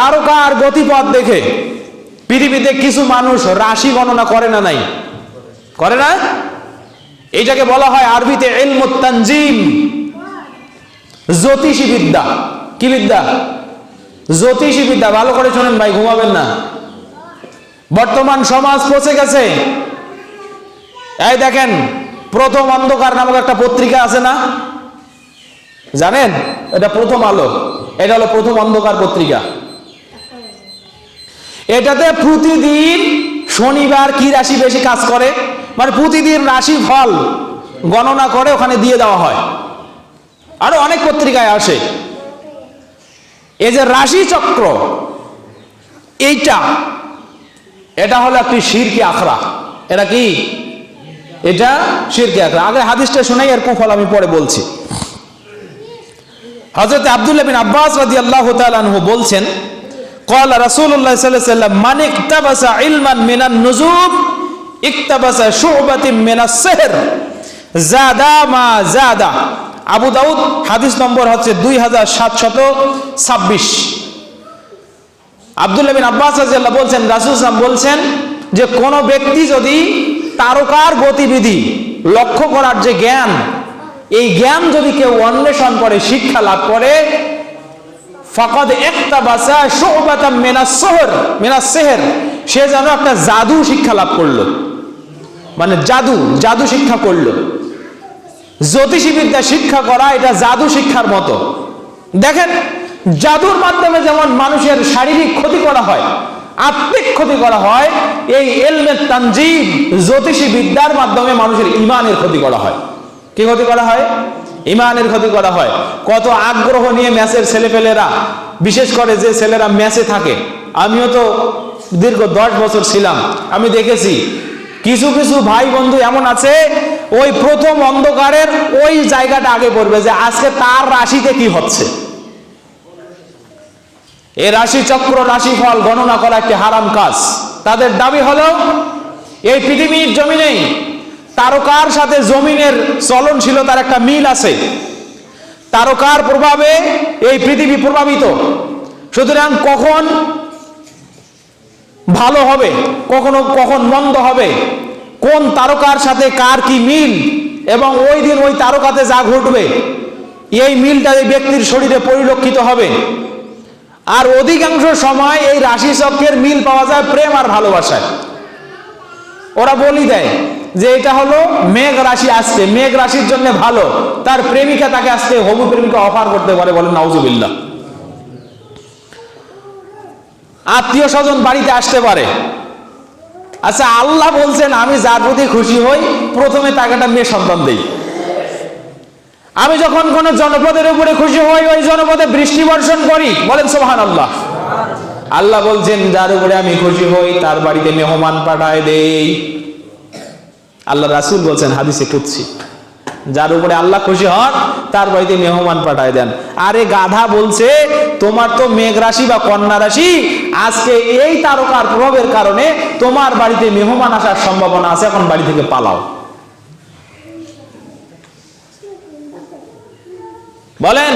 তারকার গতিপথ দেখে পৃথিবীতে কিছু মানুষ রাশি গণনা করে না নাই? করে না? এইটাকে বলা হয় আরবিতে এলমুত তানজিম। জ্যোতিষী বিদ্যা কি বিদ্যা? জ্যোতিষী বিদ্যা ভালো করে শোনেন ভাই, ঘুমাবেন না। বর্তমান সমাজ পচে গেছে। এই দেখেন, প্রথম অন্ধকার নামক একটা পত্রিকা আছে না? জানেন? এটা প্রথম আলো। এটা হলো প্রথম অন্ধকার পত্রিকা। এটাতে প্রতিদিন শনিবার কি রাশি বেশি কাজ করে? মানে প্রতিদিন রাশি ফল গণনা করে ওখানে দিয়ে দেওয়া হয়। আরও অনেক পত্রিকায় আসে। এই যে রাশি চক্র, এইটা, এটা হলো একটি শিরকি আখড়া। এটা কি? এটা শিরকি আখড়া। আগে হাদিসটা শোনাই এর কুফল আমি পরে বলছি। হজরত আব্দুল্লাহ বিন আব্বাস রাদি আল্লাহ তালু বলছেন قال رسول الله صلى الله عليه وسلم من اقتبس علما من النجوم اقتبس شعبة من السحر زادا ما زادا আবু দাউদ হাদিস নম্বর হচ্ছে দুই হাজার সাতশত ছাব্বিশ আবদুল্লাহ বিন আব্বাস রাজিয়াল্লাহ বলছেন রাসুল ইসলাম বলছেন যে কোন ব্যক্তি যদি তারকার গতিবিধি লক্ষ্য করার যে জ্ঞান এই জ্ঞান যদি কেউ অন্বেষণ করে শিক্ষা লাভ করে ফাকাদ একটা বাসা শোবাতাম মেনাস শহর, মেনাস সেহের। সে যেন একটা জাদু শিক্ষা লাভ করল। মানে জাদু জাদু শিক্ষা করল। জ্যোতিষী বিদ্যা শিক্ষা করা এটা জাদু শিক্ষার মতো। দেখেন, জাদুর মাধ্যমে যেমন মানুষের শারীরিক ক্ষতি করা হয়, আত্মিক ক্ষতি করা হয়, এই এলমের তানজিব জ্যোতিষী বিদ্যার মাধ্যমে মানুষের ইমানের ক্ষতি করা হয়। কি ক্ষতি করা হয়? ইমানের ক্ষতি করা হয়। কত আগ্রহ নিয়ে ম্যাচের ছেলেপেলেরা, বিশেষ করে যে ছেলেরা ম্যাচে থাকে। আমিও তো দীর্ঘ দশ বছর ছিলাম। আমি দেখেছি, কিছু কিছু ভাই বন্ধু এমন আছে, ওই প্রথম অন্ধকারের ওই জায়গাটা আগে পড়বে যে আজকে তার রাশিতে কি হচ্ছে। এ রাশি চক্র, রাশি ফল গণনা করা একটি হারাম কাজ। তাদের দাবি হলো, এই পৃথিবীর জমিনেই তারকার সাথে জমিনের চলনশীলতার একটা মিল আছে। তারকার প্রভাবে এই পৃথিবী প্রভাবিত। সুতরাং কখন ভালো হবে, কখনো, কখন মন্দ হবে, কোন তারকার সাথে কার কি মিল, এবং ওই দিন ওই তারকাতে যা ঘটবে, এই মিলটা এই ব্যক্তির শরীরে পরিলক্ষিত হবে। আর অধিকাংশ সময় এই রাশি চক্রের মিল পাওয়া যায় প্রেম আর ভালোবাসায়। ওরা বলি দেয় যে এটা হলো মেঘ রাশি আসছে, মেঘ রাশির জন্য ভালো। তার প্রেমিকা তাকে আজকে হবু প্রেমিকা অফার করতে পারে বলেন নাউজুবিল্লা আত্মীয় স্বজন বাড়িতে আসতে পারে। আচ্ছা আল্লাহ বলছেন, আমি যার প্রতি খুশি হই, প্রথমে তাকে একটা মেয়ে সন্তান দেই। আমি যখন কোন জনপদের উপরে খুশি হই, ওই জনপদে বৃষ্টি বর্ষণ করি, বলেন সোহান আল্লাহ আল্লাহ বলছেন, যার উপরে আমি খুশি হই, তার বাড়িতে মেহমান পাঠায় দেই। আল্লাহ রাসুল বলছেন, হাদিসে কুৎসি যার উপরে আল্লাহ খুশি হন, তার বাড়িতে মেহমান পাঠায় দেন। আরে গাধা বলছে, তোমার তো মেঘ রাশি বা কন্যা রাশি, আজকে এই তারকার প্রভাবের কারণে তোমার বাড়িতে মেহমান আসার সম্ভাবনা আছে, এখন বাড়ি থেকে পালাও। বলেন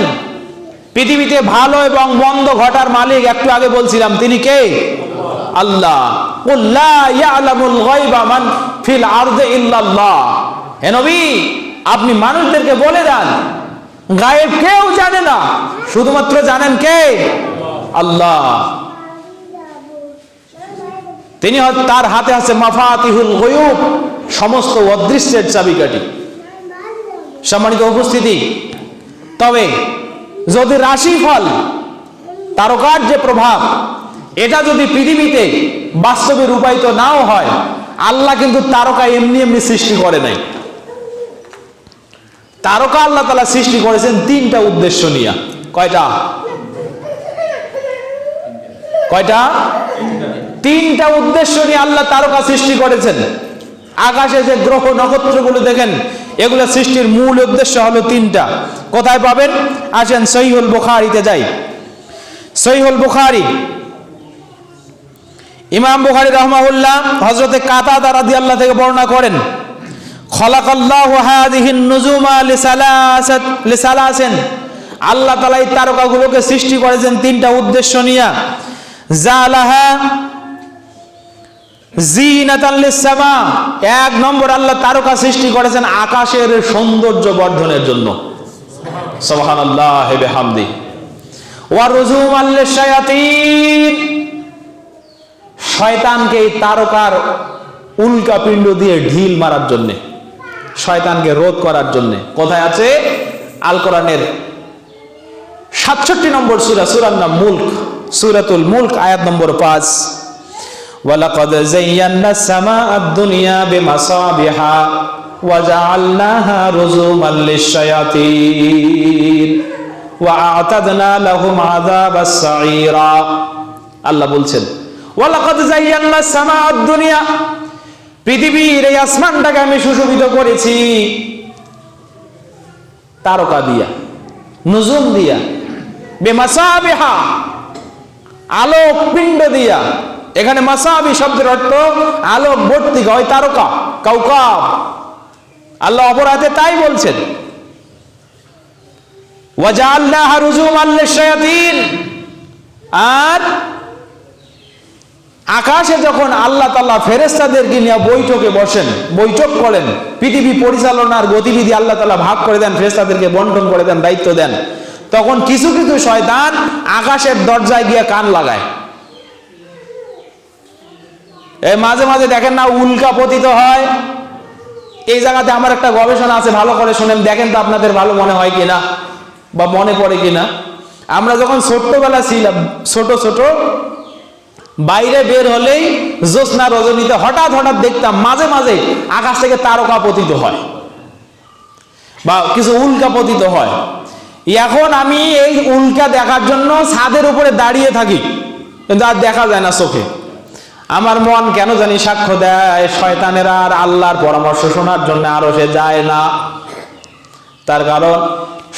পৃথিবীতে ভালো এবং মন্দ ঘটার মালিক, একটু আগে বলছিলাম, তিনি কে? আল্লাহ। ফিল আপনি মানুষদেরকে বলে দেন, গায়েব কেউ জানে না, শুধুমাত্র জানেন কে? আল্লাহ। তিনি তার হাতে আছে মাফাতিহুল গয়ুব, সমস্ত অদৃশ্যের চাবিকাঠি। সম্মানিত উপস্থিতি। তবে যদি রাশিফল, তারকার যে প্রভাব, এটা যদি পৃথিবীতে বাস্তবে রূপায়িত নাও হয়, আল্লাহ কিন্তু তারকা এমনি এমনি সৃষ্টি করে নাই। তারকা আল্লাহ তালা সৃষ্টি করেছেন তিনটা উদ্দেশ্য নিয়ে। কয়টা? কয়টা? তিনটা উদ্দেশ্য নিয়ে আল্লাহ তারকা সৃষ্টি করেছেন। আকাশে যে গ্রহ নক্ষত্রগুলো দেখেন এগুলো সৃষ্টির মূল উদ্দেশ্য হলো তিনটা। কোথায় পাবেন? আসেন সহিহুল বুখারিতে যাই। সহিহুল বুখারি। ইমাম বুখারি রহমাউল্লাহ হজরতে কাতা দারা আল্লাহ থেকে বর্ণনা করেন আল্লাহ তাআলা এই তারকাগুলোকে সৃষ্টি করেছেন তিনটা উদ্দেশ্য নিয়ে। জালাহা এক নম্বর আল্লাহ তারকা সৃষ্টি করেছেন আকাশের সৌন্দর্য বর্ধনের জন্য। শয়তানকে এই তারকার উল্কা পিণ্ড দিয়ে ঢিল মারার জন্য, শয়তানকে রোধ করার জন্য। কোথায় আছে? আল কোরআনের সাতষট্টি নম্বর সুরা সুরার নাম মুল্ক, সুরাতুল মুল্ক, আয়াত নম্বর পাঁচ। ولقد زينا السماء الدنيا بمصابيح وجعلناها رجوما للشياطين وأعتدنا لهم عذاب السعير আল্লাহ বলছেন ওয়ালাকাদ জাইয়ান্না সামা দুনিয়া পৃথিবীর এই আসমানটাকে আমি সুশোভিত করেছি তারকা দিয়া নুজুম দিয়া বেমাসাবিহা আলোক পিণ্ড দিয়া এখানে মাসাবি শব্দের অর্থ আলোক বর্তিকা ওই তারকা, কাউকাব। আল্লাহ অপরাধে তাই বলছেন। আর আকাশে যখন আল্লাহ তাল্লাহ ফেরেস্তাদেরকে নিয়ে বৈঠকে বসেন, বৈঠক করেন, পৃথিবী পরিচালনার গতিবিধি আল্লাহ তাল্লাহ ভাগ করে দেন ফেরেস্তাদেরকে বন্টন করে দেন, দায়িত্ব দেন, তখন কিছু কিছু শয়তান আকাশের দরজায় গিয়ে কান লাগায়। মাঝে মাঝে দেখেন না, উল্কা পতিত হয়। এই জায়গাতে আমার একটা গবেষণা আছে, ভালো করে শুনেন, দেখেন তো আপনাদের ভালো মনে হয় কিনা বা মনে পড়ে কিনা। আমরা যখন ছোট্টবেলা ছিলাম, ছোট ছোট, বাইরে বের হলেই জ্যোৎস্না রজনীতে হঠাৎ হঠাৎ দেখতাম মাঝে মাঝে আকাশ থেকে তারকা পতিত হয় বা কিছু উল্কা পতিত হয়। এখন আমি এই উল্কা দেখার জন্য ছাদের উপরে দাঁড়িয়ে থাকি, কিন্তু আর দেখা যায় না চোখে। আমার মন কেন জানি সাক্ষ্য দেয়? শয়তানেরা আর আল্লাহর পরামর্শ শোনার জন্য আরও সে যায় না। তার কারণ,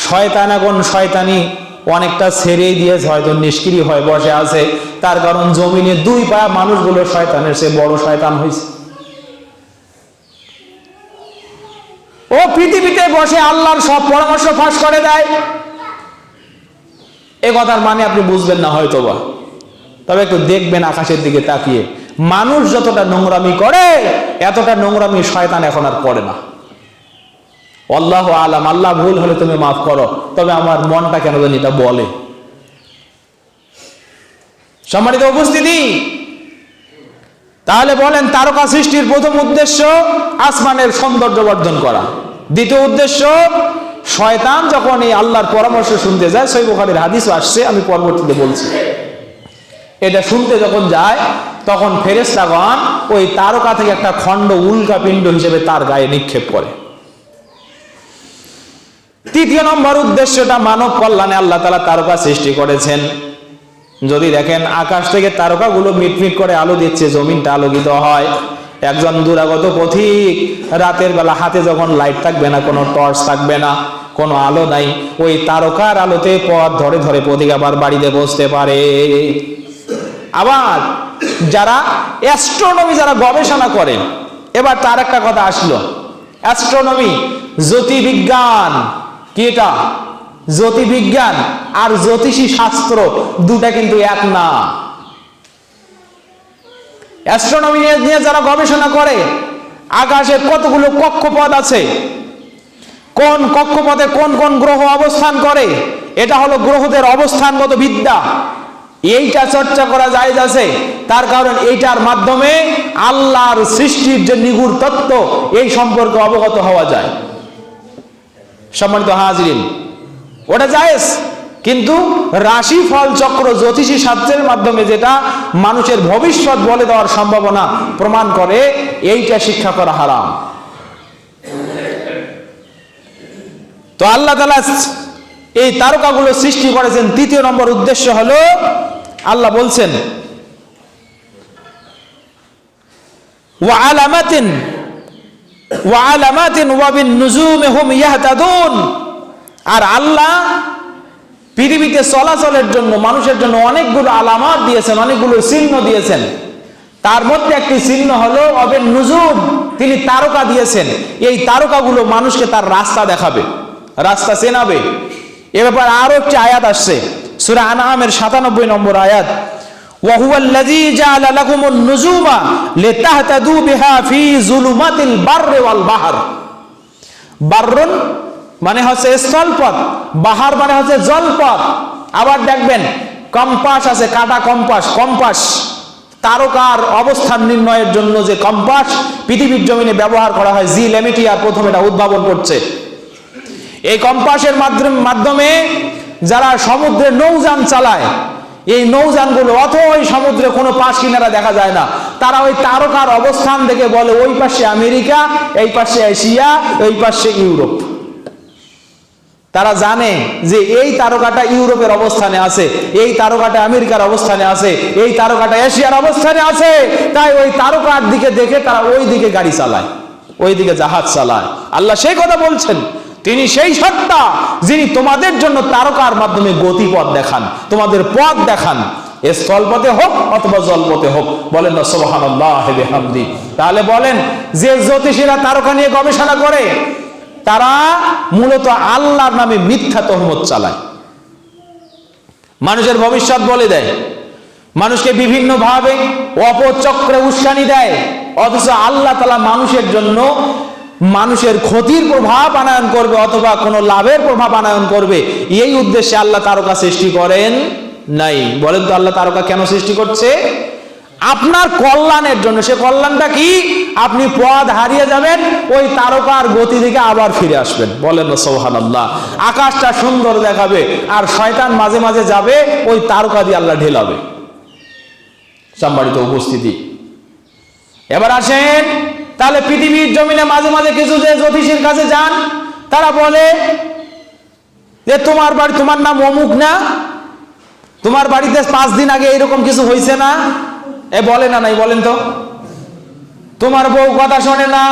শয়তান এখন শয়তানি অনেকটা ছেড়েই দিয়েছে, হয়তো নিষ্ক্রিয় হয়ে বসে আছে। তার কারণ, জমিনে দুই পায়া মানুষগুলো শয়তানের সে বড় শয়তান হয়েছে ও পৃথিবীতে বসে আল্লাহর সব পরামর্শ ফাঁস করে দেয়। এ কথার মানে আপনি বুঝবেন না হয়তো বা তবে একটু দেখবেন আকাশের দিকে তাকিয়ে। মানুষ যতটা নোংরামি করে, এতটা নোংরামি শয়তান এখন আর করে না। আল্লাহ আলাম, আল্লাহ ভুল হলে তুমি মাফ করো, তবে আমার মনটা কেন জানি এটা বলে। সম্মানিত উপস্থিতি, তাহলে বলেন তারকা সৃষ্টির প্রথম উদ্দেশ্য আসমানের সৌন্দর্য বর্ধন করা। দ্বিতীয় উদ্দেশ্য, শয়তান যখন এই আল্লাহর পরামর্শ শুনতে যায়, সই বুখারীর হাদিসও আসছে, আমি পরবর্তীতে বলছি। এটা শুনতে যখন যায়, তখন ফেরেস্তাগণ ওই তারকা থেকে একটা খণ্ড উল্কা পিণ্ড হিসেবে তার গায়ে নিক্ষেপ করে। তৃতীয় নম্বর উদ্দেশ্যটা মানব কল্যাণে আল্লাহ তালা তারকা সৃষ্টি করেছেন। যদি দেখেন আকাশ থেকে তারকাগুলো মিটমিট করে আলো দিচ্ছে, জমিনটা আলোকিত হয়। একজন দূরাগত পথিক, রাতের বেলা হাতে যখন লাইট থাকবে না, কোনো টর্চ থাকবে না, কোনো আলো নাই, ওই তারকার আলোতে পথ ধরে ধরে পথিক আবার বাড়িতে বসতে পারে। আবার যারা অ্যাস্ট্রোনমি যারা গবেষণা করে, এবার তার একটা কথা আসলো। অ্যাস্ট্রোনমি জ্যোতির্বিজ্ঞান, কি এটা? জ্যোতির্বিজ্ঞান আর জ্যোতিষী শাস্ত্র দুটা কিন্তু এক না। অ্যাস্ট্রোনমি নিয়ে যারা গবেষণা করে, আকাশে কতগুলো কক্ষপথ আছে? কোন কক্ষপথে কোন কোন গ্রহ অবস্থান করে? এটা হলো গ্রহদের অবস্থানগত বিদ্যা। এইটা চর্চা করা যায় আছে। তার কারণ এইটার মাধ্যমে আল্লাহর সৃষ্টির যে নিগুড় তত্ত্ব, এই সম্পর্কে অবগত হওয়া যায়। সম্মানিত হাজরিন, ওটা জায়েজ। কিন্তু রাশি ফল চক্র জ্যোতিষী শাস্ত্রের মাধ্যমে যেটা মানুষের ভবিষ্যৎ বলে দেওয়ার সম্ভাবনা প্রমাণ করে, এইটা শিক্ষা করা হারাম। তো আল্লাহ তালা এই তারকাগুলো সৃষ্টি করেছেন। তৃতীয় নম্বর উদ্দেশ্য হলো আল্লাহ বলছেন হুম ইয়াহতাদুন। আর আল্লাহ পৃথিবীতে চলাচলের জন্য, মানুষের জন্য অনেকগুলো আলামাত দিয়েছেন, অনেকগুলো চিহ্ন দিয়েছেন। তার মধ্যে একটি চিহ্ন হলো, অবেন নুজুম তিনি তারকা দিয়েছেন। এই তারকাগুলো মানুষকে তার রাস্তা দেখাবে, রাস্তা চেনাবে। এ ব্যাপারে আরও একটি আয়াত আসছে। সুরা আনামের সাতানব্বই নম্বর আয়াত وهو الذي جعل لكم النجوم لتهتدوا بها في ظلمات البر والبحر বাররন মানে হচ্ছে স্থলপথ বাহার মানে হচ্ছে জলপথ আবার দেখবেন কম্পাস আছে কাটা কম্পাস কম্পাস তারকার অবস্থান নির্ণয়ের জন্য যে কম্পাস পৃথিবীর জমিনে ব্যবহার করা হয় জি লেমিটিয়ার প্রথম এটা উদ্ভাবন করছে এই কম্পাসের মাধ্যমে মাধ্যমে যারা সমুদ্রে নৌযান চালায়, এই নৌযানগুলো অথই সমুদ্রে কোনো পাশ কিনারা দেখা যায় না। তারা ওই তারকার অবস্থান দেখে বলে, ওই পাশে আমেরিকা, এই পাশে এশিয়া, এই পাশে ইউরোপ। তারা জানে যে এই তারকাটা ইউরোপের অবস্থানে আছে, এই তারকাটা আমেরিকার অবস্থানে আছে, এই তারকাটা এশিয়ার অবস্থানে আছে। তাই ওই তারকার দিকে দেখে তারা ওই দিকে গাড়ি চালায়, ওই দিকে জাহাজ চালায়। আল্লাহ সেই কথা বলছেন। তিনি সেই সত্তা যিনি তোমাদের জন্য তারকার মাধ্যমে গতিপথ দেখান, তোমাদের পথ দেখান। স্থলপথে হোক অথবা জলপথে হোক, বলেন না হামদি তাহলে বলেন, যে জ্যোতিষীরা তারকা নিয়ে গবেষণা করে, তারা মূলত আল্লাহর নামে মিথ্যা তহমত চালায়। মানুষের ভবিষ্যৎ বলে দেয়। মানুষকে বিভিন্নভাবে অপচক্রে উস্কানি দেয়। অথচ আল্লাহ তালা মানুষের জন্য মানুষের ক্ষতির প্রভাব আনায়ন করবে অথবা কোনো লাভের প্রভাব আনায়ন করবে, এই উদ্দেশ্যে আল্লাহ তারকা সৃষ্টি করেন নাই। বলেন তো আল্লাহ তারকা কেন সৃষ্টি করছে? আপনার কল্যাণের জন্য। সে কল্যাণটা কি? আপনি পদ হারিয়ে যাবেন, ওই তারকার গতি থেকে আবার ফিরে আসবেন। বলেন সৌহান আল্লাহ আকাশটা সুন্দর দেখাবে আর শয়তান মাঝে মাঝে যাবে, ওই তারকা দিয়ে আল্লাহ ঢেলাবে। সম্মানিত উপস্থিতি। এবার আসেন তাহলে পৃথিবীর জমিনে মাঝে মাঝে কিছু যে জ্যোতিষীর কাছে যান, তারা বলে যে তোমার বাড়ি, তোমার নাম অমুক না? তোমার বাড়িতে পাঁচ দিন আগে এরকম কিছু হয়েছে না? এ বলে না নাই, বলেন তো। তোমার বউ কথা শোনে না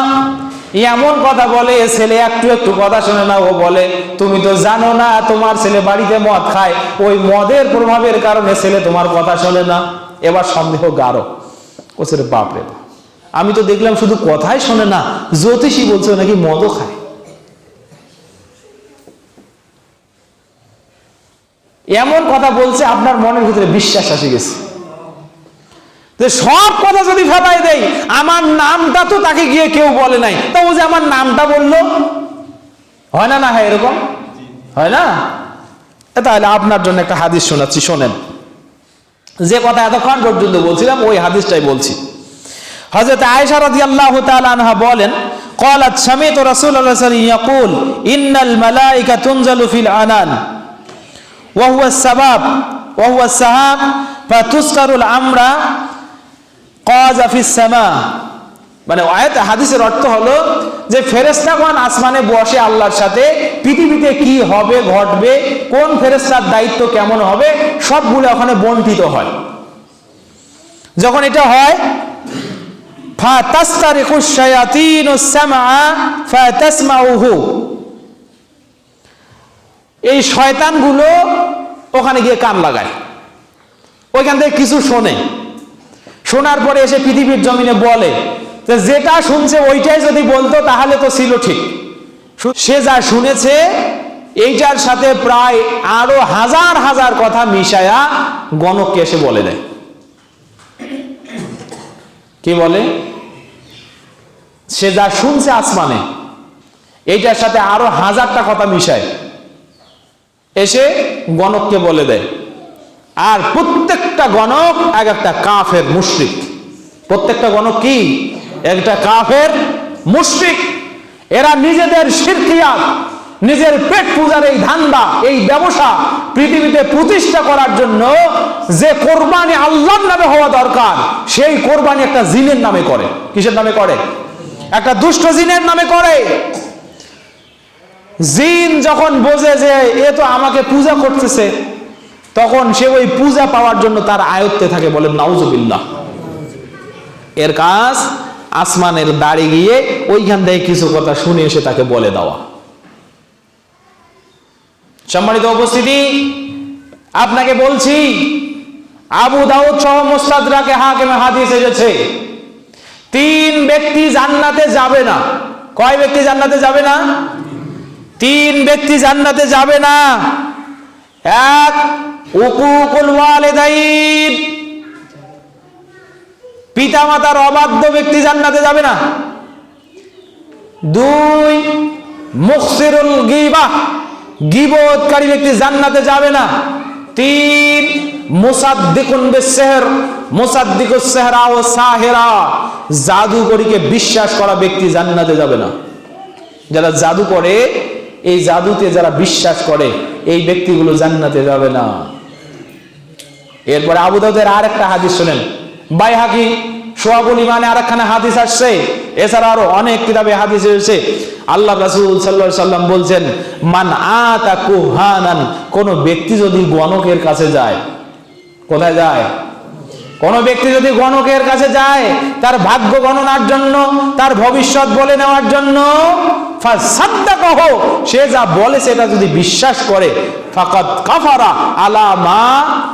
এমন কথা বলে ছেলে একটু একটু কথা শোনে না, ও বলে, তুমি তো জানো না, তোমার ছেলে বাড়িতে মদ খায়। ওই মদের প্রভাবের কারণে ছেলে তোমার কথা শোনে না। এবার সন্দেহ গাঢ়। ছেলে, বাপরে বাপ। আমি তো দেখলাম শুধু কথাই শোনে না, জ্যোতিষী বলছে নাকি মদও খায়। এমন কথা বলছে, আপনার মনের ভিতরে বিশ্বাস আসে গেছে। সব কথা যদি ফেলাই দেই, আমার নামটা তো তাকে গিয়ে কেউ বলে নাই। তা ও যে আমার নামটা বলল, হয় না না হ্যাঁ এরকম? হয় না? তাহলে আপনার জন্য একটা হাদিস শোনাচ্ছি, শোনেন। যে কথা এতক্ষণ পর্যন্ত বলছিলাম, ওই হাদিসটাই বলছি। হযরত আয়েশা রাদিয়াল্লাহু তাআলা আনহা বলেন قالت سمعت رسول الله صلى الله عليه وسلم يقول ان الملائكه تنزل في العنان وهو السباب وهو السهام فتسكر الامر قاز في السماء মানে আয়াত হাদিসের অর্থ হলো যে ফেরেস্তাগণ আসমানে বসে আল্লাহর সাথে পৃথিবীতে কি হবে ঘটবে কোন ফেরেস্তার দায়িত্ব কেমন হবে সবগুলো ওখানে বন্টিত হয় যখন এটা হয় ফাতাস্তারিকুশ শায়াতিনুস সামআ এই শয়তানগুলো ওখানে গিয়ে কান লাগায়। ওইখান থেকে কিছু শোনে। শোনার পরে এসে পৃথিবীর জমিনে বলে যে, যেটা শুনছে ওইটাই যদি বলতো তাহলে তো ছিল ঠিক। সে যা শুনেছে, এইটার সাথে প্রায় আরও হাজার হাজার কথা মিশায়া গণককে এসে বলে দেয়। কি বলে? সে যা শুনছে আসমানে, এইটার সাথে আরও হাজারটা কথা মিশায়। এসে গণককে বলে দেয়, আর প্রত্যেকটা গণক এক একটা কাফের মুশ্রিক। প্রত্যেকটা গণক কি? একটা কাফের মুশ্রিক। এরা নিজেদের শিরকিয়াত নিজের পেট পূজার এই ধান্দা, এই ব্যবসা পৃথিবীতে প্রতিষ্ঠা করার জন্য যে কোরবানি আল্লাহর নামে হওয়া দরকার, সেই কোরবানি একটা জিনের নামে করে। কিসের নামে করে? একটা দুষ্ট জিনের নামে করে। জিন যখন বোঝে যে এ তো আমাকে পূজা করতেছে, তখন সে ওই পূজা পাওয়ার জন্য তার আয়ত্তে থাকে বলেন নাউজুবিল্লাহ। এর কাজ, আসমানের দাড়ি গিয়ে ওইখান থেকে কিছু কথা শুনে এসে তাকে বলে দেওয়া। সম্মানিত উপস্থিতি, আপনাকে বলছি, আবু দাউদ সহ মোস্তাদরাকে হাকিমে হাদিস এসেছে। তিন ব্যক্তি জান্নাতে যাবে না। কয় ব্যক্তি জান্নাতে যাবে না? তিন ব্যক্তি জান্নাতে যাবে না। এক, উকুকুল ওয়ালিদাইন। পিতা মাতার অবাধ্য ব্যক্তি জান্নাতে যাবে না। দুই, মুখসিরুল গিবা। গিবতকারী ব্যক্তি জান্নাতে যাবে না। তিন জাদুকরীকে বিশ্বাস করা ব্যক্তি জান্নাতে যাবে না। যারা জাদু করে, এই জাদুতে যারা বিশ্বাস করে, এই ব্যক্তিগুলো জান্নাতে যাবে না। এরপরে আবু দাউদের আর একটা হাদিস শুনেন। বাইহাকি সোয়াবুল ইমানে আর একখানে হাদিস আসছে। এছাড়া আরও অনেক কিতাবে, হাদিস এসেছে আল্লাহ রাসূল সাল্লাল্লাহু সাল্লাম বলছেন, মান আতা কুহানান কোন ব্যক্তি যদি গণকের কাছে যায়, কোথায় যায়? কোন ব্যক্তি যদি গণকের কাছে যায়, তার ভাগ্য গণনার জন্য, তার ভবিষ্যৎ বলে নেওয়ার জন্য সে যা বলে সেটা যদি বিশ্বাস করে, ফাকাদ কাফারা আলা মা জাবিহি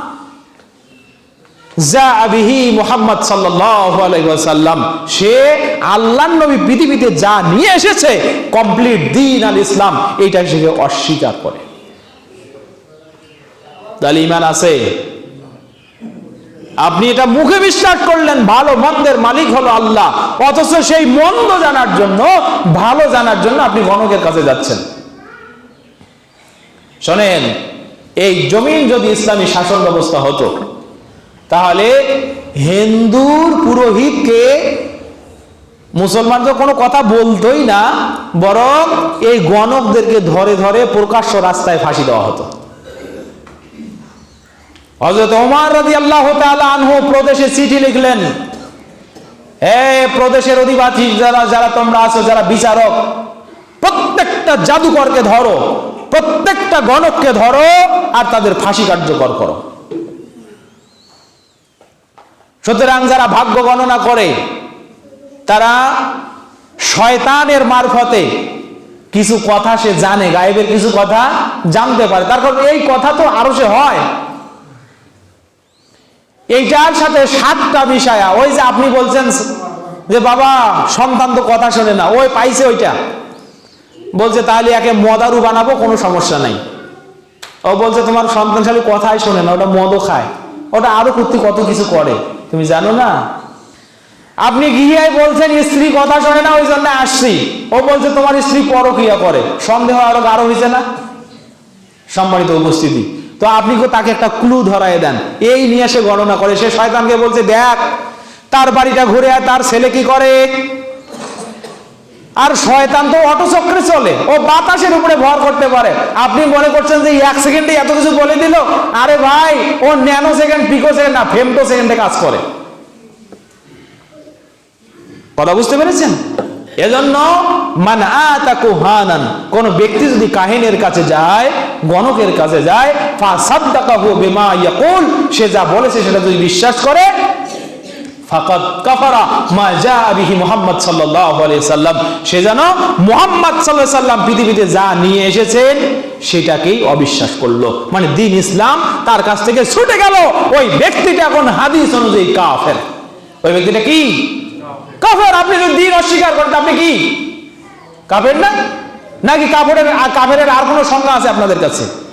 অস্বীকার করে। ইমান আছে? আপনি এটা মুখে বিশ্বাস করলেন, ভালো মন্দের মালিক হলো আল্লাহ, অথচ সেই মন্দ জানার জন্য, ভালো জানার জন্য আপনি গণকের কাছে যাচ্ছেন। শোনেন, এই জমিন যদি ইসলামী শাসন ব্যবস্থা হতো তাহলে হিন্দুর পুরোহিতকে মুসলমান তো কোনো কথা বলতোই না, বরং এই গণকদেরকে ধরে ধরে প্রকাশ্য রাস্তায় ফাঁসি দেওয়া হতো। হজরত ওমর রাজি আল্লাহ আনহু প্রদেশে চিঠি লিখলেন হে প্রদেশের অধিবাসী যারা যারা তোমরা আছো, যারা বিচারক, প্রত্যেকটা জাদুকরকে ধরো, প্রত্যেকটা গণককে ধরো আর তাদের ফাঁসি কার্যকর করো। সুতরাং যারা ভাগ্য গণনা করে, তারা শয়তানের মারফতে কিছু কথা সে জানে, গায়েবের কিছু কথা জানতে পারে। তার কারণ এই কথা তো আরও সে হয়। এইটার সাথে সাতটা বিষয় ওই যে আপনি বলছেন যে, বাবা, সন্তান তো কথা শোনে না। ওই পাইছে ওইটা। বলছে, তাহলে একে মদারু বানাবো, কোনো সমস্যা নাই। ও বলছে, তোমার সন্তান খালি কথাই শোনে না, ওটা মদও খায়। ওটা আরও করতে কত কিছু করে। তুমি জানো না? আপনি গিয়ে বলছেন, স্ত্রী কথা শোনে না, ওই জন্য আসছি। ও বলছে, তোমার স্ত্রী পরক্রিয়া করে। সন্দেহ আরও গাঢ় হয়েছে না? সম্মানিত উপস্থিতি। তো আপনি তাকে একটা ক্লু ধরায় দেন। এই নিয়ে সে গণনা করে। সে শয়তানকে বলছে, দেখ, তার বাড়িটা ঘুরে আর তার ছেলে কি করে? আর শয়তান তো অটোচক্রে চলে। ও বাতাসের উপরে ভর করতে পারে। আপনি মনে করছেন যে এক সেকেন্ডে এত কিছু বলে দিল? আরে ভাই, ও ন্যানো সেকেন্ড, পিকো সেকেন্ড, না, ফেমটো সেকেন্ডে কাজ করে। কথা বুঝতে পেরেছেন? এজন্য মান আতা কুহানান কোন ব্যক্তি যদি কাহিনের কাছে যায়, গণকের কাছে যায়, ফাসাদ্দাকাহু বিমা ইয়াকুল, সে যা বলেছে সেটা যদি বিশ্বাস করে ফাকাদ কাফারা মা জা বিহি মুহাম্মদ আলাইহি সাল্লাম। সে যেন মুহাম্মদ আলাইহি সাল্লাম পৃথিবীতে যা নিয়ে এসেছেন, সেটাকেই অবিশ্বাস করল। মানে দিন ইসলাম তার কাছ থেকে ছুটে গেল ওই ব্যক্তিটা এখন হাদিস অনুযায়ী কাফের। ওই ব্যক্তিটা কি? কাফের। আপনি যদি দিন অস্বীকার করেন আপনি কি? কাফের না? নাকি কাপড়ের কাফের আর কোনো সংজ্ঞা আছে আপনাদের কাছে?